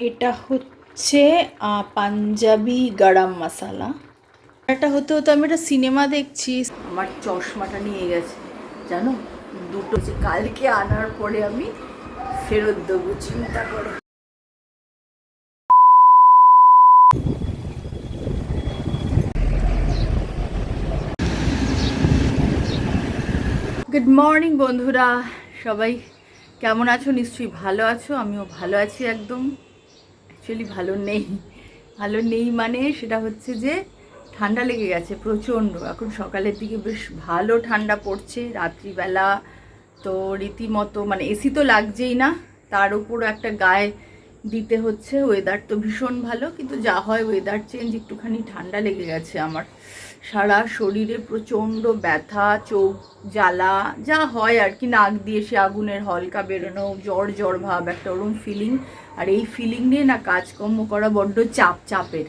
এটা হচ্ছে পাঞ্জাবি গরম মশালা। এটা হতে হতে আমি একটা সিনেমা দেখছি। আমার চশমাটা নিয়ে গেছে, জানো? দুটো যে কালকে আনার পরে আমি ফেরত দেবো, চিন্তা করো। গুড মর্নিং বন্ধুরা। সবাই কেমন আছো? নিশ্চয়ই ভালো আছো। আমিও ভালো আছি একদম। অ্যাকচুয়ালি ভালো নেই। ভালো নেই মানে সেটা হচ্ছে যে ঠান্ডা লেগে গেছে প্রচণ্ড। এখন সকালের দিকে বেশ ভালো ঠান্ডা পড়ছে, রাত্রিবেলা তো রীতিমতো মানে এসি তো লাগছেই না, তার উপর একটা গায়ে দিতে হচ্ছে। ওয়েদার তো ভীষণ ভালো, কিন্তু যা হয় ওয়েদার চেঞ্জ একটুখানি ঠান্ডা লেগে গেছে আমার। সারা শরীরে প্রচণ্ড ব্যথা, চোখ জ্বালা, যা হয় আর কি, নাক দিয়ে সে আগুনের হলকা বেরোনো, জ্বর জ্বর ভাব, একটা ওরম ফিলিং আর এই ফিলিং নিয়ে না কাজকর্ম করা বড্ড চাপ, চাপের।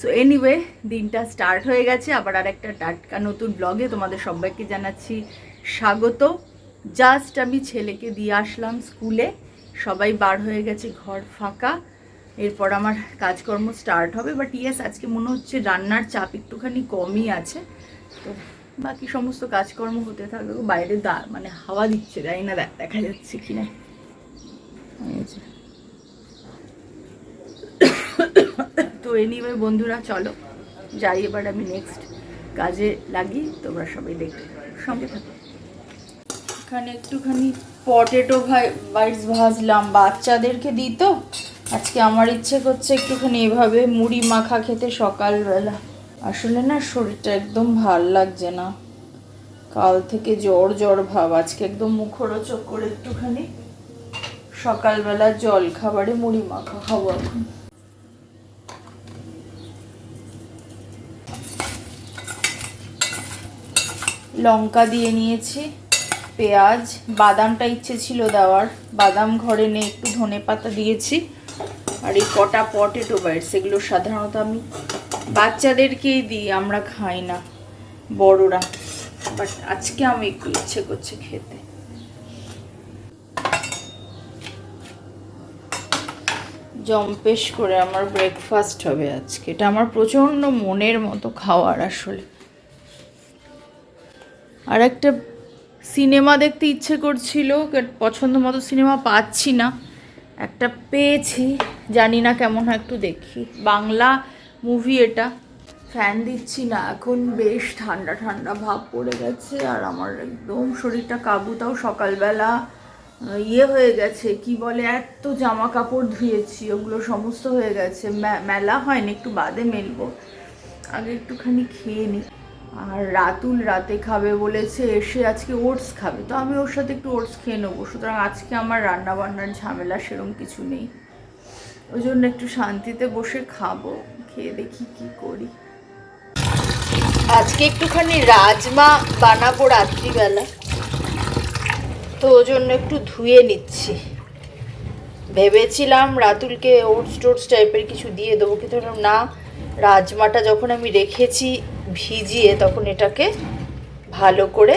সো এনিওয়ে দিনটা স্টার্ট হয়ে গেছে। আবার আর একটা টাটকা নতুন ব্লগে তোমাদের সবাইকে জানাচ্ছি স্বাগত। জাস্ট আমি ছেলেকে দিয়ে আসলাম স্কুলে সবাই বার হয়ে গেছে, ঘর ফাঁকা। এরপর আমার কাজকর্ম স্টার্ট হবে বাট ইয়েস আজকে মনে হচ্ছে রান্নার চাপ একটুখানি কমই আছে তো বাকি সমস্ত কাজকর্ম হতে থাকবে বাইরে দা মানে হাওয়া দিচ্ছে, জানি না দেখা যাচ্ছে কি না। তো এনিওয়ে বন্ধুরা, চলো, যাই এবার আমি নেক্সট কাজে লাগি, তোমরা সবাই থাকো। সঙ্গে থাকো এখানে একটুখানি পটেটো ভাই বাইটস ভাজলাম, বাচ্চাদেরকে দিই তো আজকে আমার ইচ্ছে করছে একটুখানি এভাবে মুড়ি মাখা খেতে সকালবেলা। আসলে না, শরীরটা একদম ভালো লাগছে না। কাল থেকে জ্বর জ্বর ভাব। আজকে একদম মুখরোচক করে একটুখানি সকালবেলা জল খাবারে মুড়ি মাখা খাব এখন। লঙ্কা দিয়ে নিয়েছি, পেঁয়াজ, বাদামটা ইচ্ছে ছিল দেওয়ার। বাদাম ঘরে নেই একটু ধনে পাতা দিয়েছি। আর এই কটা পটেটো বাইটস এগুলো সাধারণত আমি বাচ্চাদেরকেই দিই, আমরা খাই না, বড়রা। বাট আজকে আমি একটু ইচ্ছে করছে খেতে। জম্পেশ করে আমার ব্রেকফাস্ট হবে আজকে। এটা আমার প্রচণ্ড মনের মতো খাওয়ার আসলে। আর একটা সিনেমা দেখতে ইচ্ছে করছিল পছন্দ মতো সিনেমা পাচ্ছি না। একটা পেয়েছি, জানি না কেমন হয়, একটু দেখি। বাংলা মুভি এটা। ফ্যান দিচ্ছি না, এখন বেশ ঠান্ডা ঠান্ডা ভাব পড়ে গেছে, আর আমার একদম শরীরটা কাবু, তাও সকালবেলা ইয়ে হয়ে গেছে, কি বলে, এত জামা কাপড় ধুয়েছি, ওগুলো সমস্ত হয়ে গেছে। মেলা হয়নি, একটু বাদে মেলবো। আগে একটুখানি খেয়ে নিই আর রাতুল রাতে খাবে বলেছে, এসে আজকে ওটস খাবে। তো আমি ওর সাথে একটু ওটস খেয়ে নেব। সুতরাং আজকে আমার রান্না বান্নার ঝামেলা সেরকম কিছু নেই। ওই জন্য একটু শান্তিতে বসে খাব, খেয়ে দেখি কি করি। আজকে একটুখানি রাজমা বানাবো রাত্রিবেলা। তো ওই জন্য একটু ধুয়ে নিচ্ছি। ভেবেছিলাম রাতুলকে ওটস টোটস টাইপের কিছু দিয়ে দেবো, কিন্তু না, রাজমাটা যখন আমি রেখেছি ভিজিয়ে তখন এটাকে ভালো করে,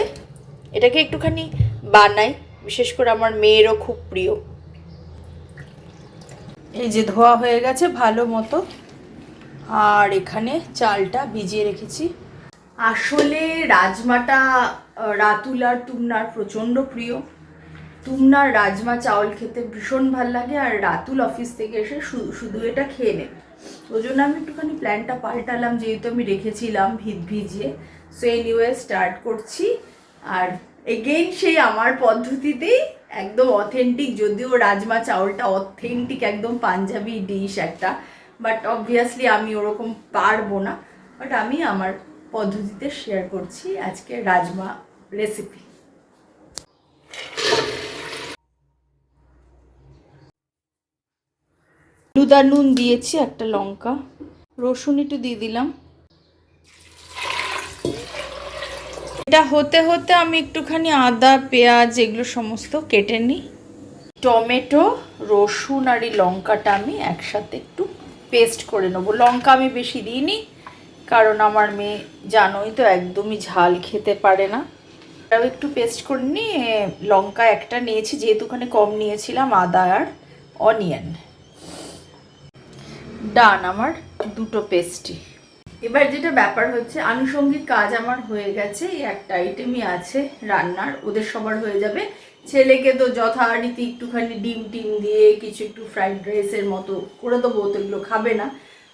এটাকে একটুখানি বানাই। বিশেষ করে আমার মেয়েরও খুব প্রিয়। এই যে ধোয়া হয়ে গেছে ভালো মতো। আর এখানে চালটা ভিজিয়ে রেখেছি। আসলে রাজমাটা রাতুল আর তুমনার প্রচণ্ড প্রিয়। তুমনার রাজমা চাউল খেতে ভীষণ ভালো লাগে আর রাতুল অফিস থেকে এসে শুধু এটা খেয়ে নেবে ওই জন্য আমি একটুখানি প্ল্যানটা পাল্টালাম, যেহেতু আমি রেখেছিলাম ভিত ভিজিয়ে। সো এনিওয়ে স্টার্ট করছি। আর এগেইন সেই আমার পদ্ধতিতেই একদম অথেন্টিক যদিও রাজমা চাউলটা অথেন্টিক একদম পাঞ্জাবি ডিশ একটা বাট অবভিয়াসলি আমি ওরকম পারব না। বাট আমি আমার পদ্ধতিতে শেয়ার করছি আজকে রাজমা রেসিপি হলুদ নুন দিয়েছি একটা লঙ্কা। রসুন একটু দিয়ে দিলাম। এটা হতে হতে আমি একটুখানি আদা, পেঁয়াজ এগুলো সমস্ত কেটে নিই। টমেটো, রসুন আর এই লঙ্কাটা আমি একসাথে একটু পেস্ট করে নেব। লঙ্কা আমি বেশি দিইনি, কারণ আমার মেয়ে জানোই তো একদমই ঝাল খেতে পারে না। এটাও একটু পেস্ট করে নিয়ে লঙ্কা একটা নিয়েছি, যেহেতু ওখানে কম নিয়েছিলাম, আদা আর অনিয়ন। ডান আমার দুটো পেস্টি। এবার যেটা ব্যাপার হচ্ছে, আনুষঙ্গিক কাজ আমার হয়ে গেছে, এই একটা আইটেমই আছে রান্নার, ওদের সবার হয়ে যাবে। ছেলেকে তো যথারীতি একটুখানি ডিম টিম দিয়ে কিছু একটু ফ্রাইড রাইসের মতো করে দেবো তো এগুলো খাবে না।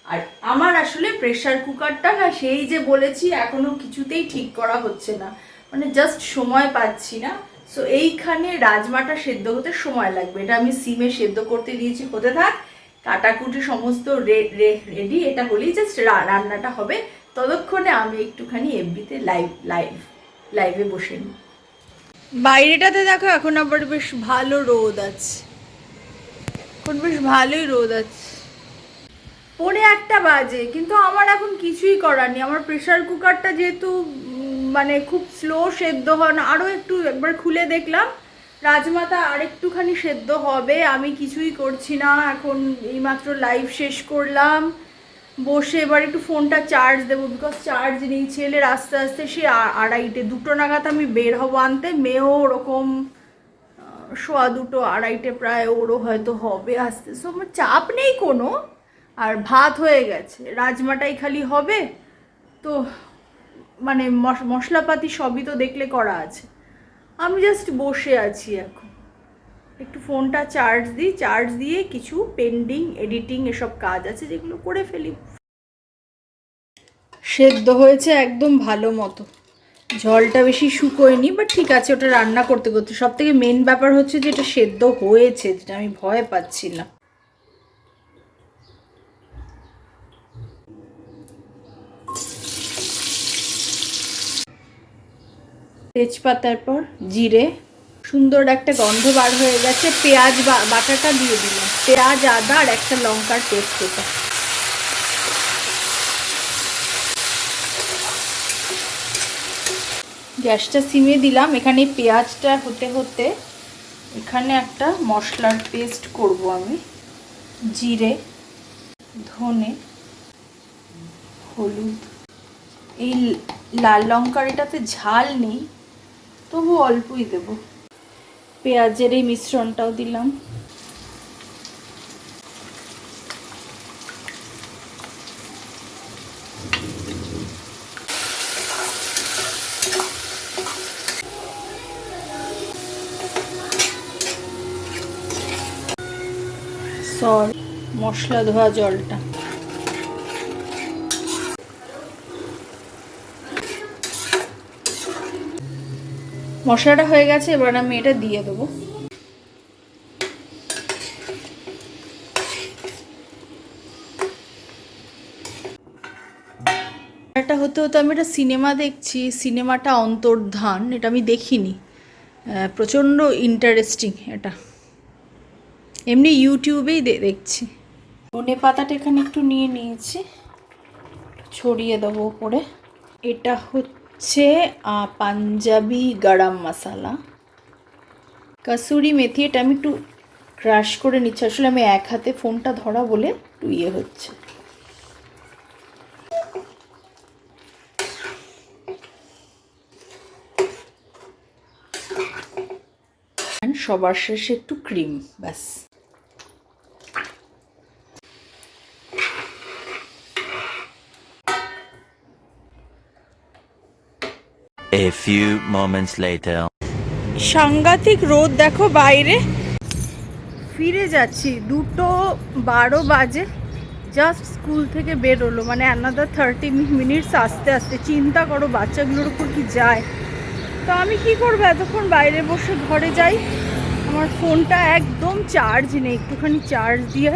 আর আমার আসলে প্রেশার কুকারটা না, সেই যে বলেছি, এখনও কিছুতেই ঠিক করা হচ্ছে না। মানে জাস্ট সময় পাচ্ছি না। সো এইখানে রাজমাটা সেদ্ধ হতে সময় লাগবে। এটা আমি সিমে সেদ্ধ করতে দিয়েছি, হতে থাক। কাটাকুটি সমস্ত রেডি এটা হলেই জাস্ট রান্নাটা হবে। ততক্ষণে আমি একটুখানি এফবিতে লাইভ লাইভ লাইভে বসে নিই। বাইরেটাতে দেখো এখন আবার বেশ ভালো রোদ আছে। এখন বেশ ভালোই রোদ আছে। পরে একটা বাজে কিন্তু আমার এখন কিছুই করার নেই। আমার প্রেশার কুকারটা যেহেতু মানে খুব স্লো সেদ্ধ হয় না আরও একটু একবার খুলে দেখলাম। রাজমাতা আরেকটুখানি সেদ্ধ হবে, আমি কিছুই করছি না, এখন এইমাত্র লাইভ শেষ করলাম। বসে এবার একটু ফোনটা চার্জ দেবো বিকজ চার্জ নেই, ছেলের আস্তে আস্তে সে আড়াইটে, দুটো নাগাদ আমি বের হব আনতে, মেয়েও ওরকম সোয়া দুটো, আড়াইটে প্রায় ওরও হয়তো হবে আসতে সো আমার চাপ নেই কোনো, আর ভাত হয়ে গেছে, রাজমাটাই খালি হবে, তো মানে মশ- মশলাপাতি সবই তো দেখলে করা আছে। আমি জাস্ট বসে আছি এখন। একটু ফোনটা চার্জ দিই চার্জ দিয়ে কিছু পেন্ডিং এডিটিং এসব কাজ আছে যেগুলো করে ফেলি। সেদ্ধ হয়েছে একদম ভালো মতো। জলটা বেশি শুকোয়নি বাট ঠিক আছে, ওটা রান্না করতে করতে। সব থেকে মেন ব্যাপার হচ্ছে যে এটা সেদ্ধ হয়েছে, যেটা আমি ভয় পাচ্ছিলাম। তেজপাতার পর জিরে। সুন্দর একটা গন্ধ বার হয়ে গেছে। পেঁয়াজ বাটাটা দিয়ে দিলাম। পেঁয়াজ, আদা আর একটা লঙ্কার পেস্ট এটা। গ্যাসটা সিমে দিলাম। এখানে পেঁয়াজটা হতে হতে এখানে একটা মশলার পেস্ট করব আমি। জিরে, ধনে, হলুদ। এই লাল লঙ্কার এটাতে ঝাল নেই। তবু অল্পই দেব। পেঁয়াজের এই মিশ্রণটাও দিলাম। সল মশলা ধোয়া জলটা। মশলাটা হয়ে গেছে, এবার আমি এটা দিয়ে দেবো। এটা হতে হতে আমি একটা সিনেমা দেখছি, সিনেমাটা অন্তর্ধান, এটা আমি দেখিনি। প্রচণ্ড ইন্টারেস্টিং এটা। এমনি ইউটিউবেই দেখছি। ধনে পাতাটা এখানে একটু নিয়ে নিয়েছি, ছড়িয়ে দেবো উপরে। এটা হচ্ছে আহ, পাঞ্জাবি গরম মশলা কাসুরি মেথি এটা আমি একটু ক্রাশ করে নিচ্ছি। আসলে আমি এক হাতে ফোনটা ধরা বলে একটু ইয়ে হচ্ছে। সবার শেষে একটু ক্রিম ব্যাস। A few moments later. সাংঘাতিক রোদ দেখো বাইরে। ফিরে যাচ্ছি, দুটো বারো বাজে। জাস্ট স্কুল থেকে বেরোলো মানে অ্যানাদার থার্টি মিনিটস আস্তে আস্তে। চিন্তা করো, বাচ্চাগুলোর উপর কি যায়? তো আমি কি করব? এতক্ষণ বাইরে বসে ঘরে যাই। আমার ফোনটা একদম চার্জ নেই, একটুখানি চার্জ দিয়ে।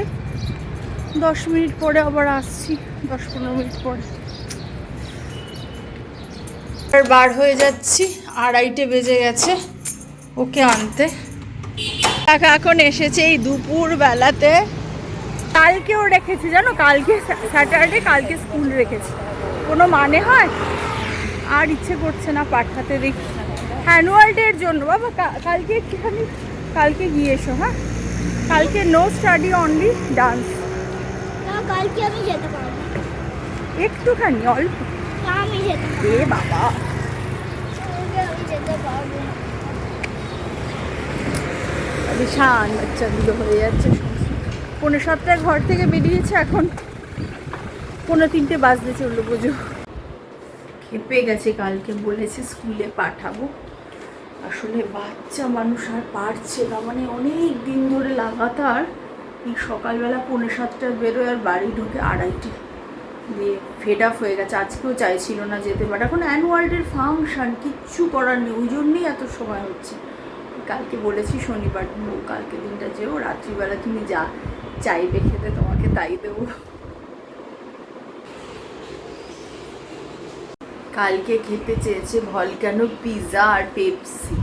দশ মিনিট পরে আবার আসছি, দশ পনেরো মিনিট পরে। আর বার হয়ে যাচ্ছি আড়াইটে বেজে গেছে ওকে আনতে। কাকা এখন এসেছে এই দুপুর বেলাতে কালকেও রেখেছি জানো? কালকে স্যাটারডে কালকে স্কুল রেখেছি। কোনো মানে হয়? আর ইচ্ছে করছে না পাঠাতে দেখি। অ্যানুয়াল ডের জন্য। বাবা কালকে একটুখানি কালকে গিয়ে এসো হ্যাঁ? কালকে নো স্টাডি অনলি ডান্স না কালকে আমি যেতে পারব একটুখানি অল্প। আমি যেতে এ বাবা বাচ্চাগুলো হয়ে যাচ্ছে পনেরো সপ্তাহে ঘর থেকে বেরিয়েছে এখন পনেরো তিনটে বাজতে চলল বুঝো খেপে গেছে কালকে বলেছে স্কুলে পাঠাবো আসলে বাচ্চা মানুষ আর পারছে না মানে অনেক দিন ধরে লাগাতার এই সকালবেলা পৌনে সাতটায় বেরোয় আর বাড়ি ঢুকে আড়াইটে। দিয়ে ফেড আপ হয়ে গেছে। আজকেও চাইছিল না যেতে বাট এখন অ্যানুয়াল ডের ফাংশন কিচ্ছু করার নেই, ওই জন্যেই এত সময় হচ্ছে। কালকে বলেছি শনিবার কালকে দিনটা যেও, রাত্রিবেলা তুমি যা চাইবে খেতে, তোমাকে তাই দেবো। কালকে খেতে চেয়েছে ভলক্যানো পিৎজা আর পেপসি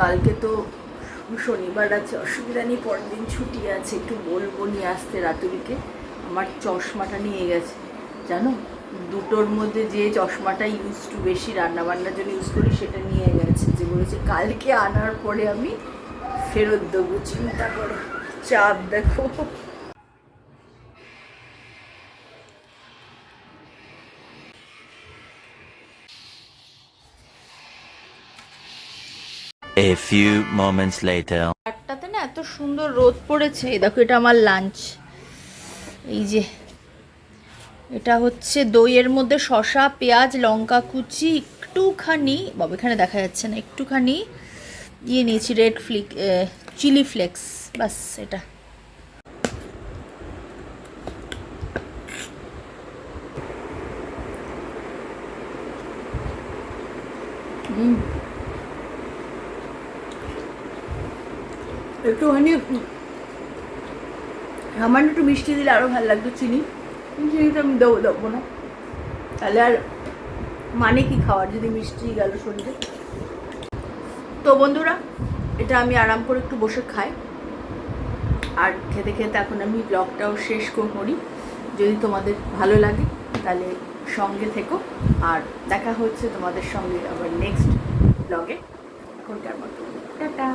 কালকে তো শনিবার আছে, অসুবিধা নেই পরের দিন ছুটি আছে, একটু বলব নিয়ে আসতে রাতুরিকে আমার চশমাটা নিয়ে গেছে। জানো? দুটোর মধ্যে যে চশমাটা ইউজ টু বেশি রান্নাবান্নার জন্য ইউজ করি সেটা নিয়ে গেছে। যে বলেছে কালকে আনার পরে আমি ফেরত দেবো। চিন্তা করো চাপ দেখো। A few moments later. না এত সুন্দর রোদ পড়েছে। এই দেখো এটা আমার লাঞ্চ এই যে এটা হচ্ছে দইয়ের মধ্যে শসা, পেঁয়াজ, লঙ্কা কুচি, একটুখানি, বাবা, এখানে দেখা যাচ্ছে না, একটুখানি ইয়ে নিয়েছি রেড ফ্লিক চিলি ফ্লেক্স বাস এটা। একটুখানি সামান্য একটু মিষ্টি দিলে আরও ভালো লাগতো চিনি। তো আমি দেবো দেবো না তাহলে আর মানে কি খাওয়ার? যদি মিষ্টি গেল শরীরে তো বন্ধুরা, এটা আমি আরাম করে একটু বসে খাই। আর খেতে খেতে এখন আমি ব্লগটাও শেষ করি। যদি তোমাদের ভালো লাগে, তাহলে সঙ্গে থেকো। আর দেখা হচ্ছে তোমাদের সঙ্গে আবার নেক্সট ব্লগে এখনকার মতো। টাটা।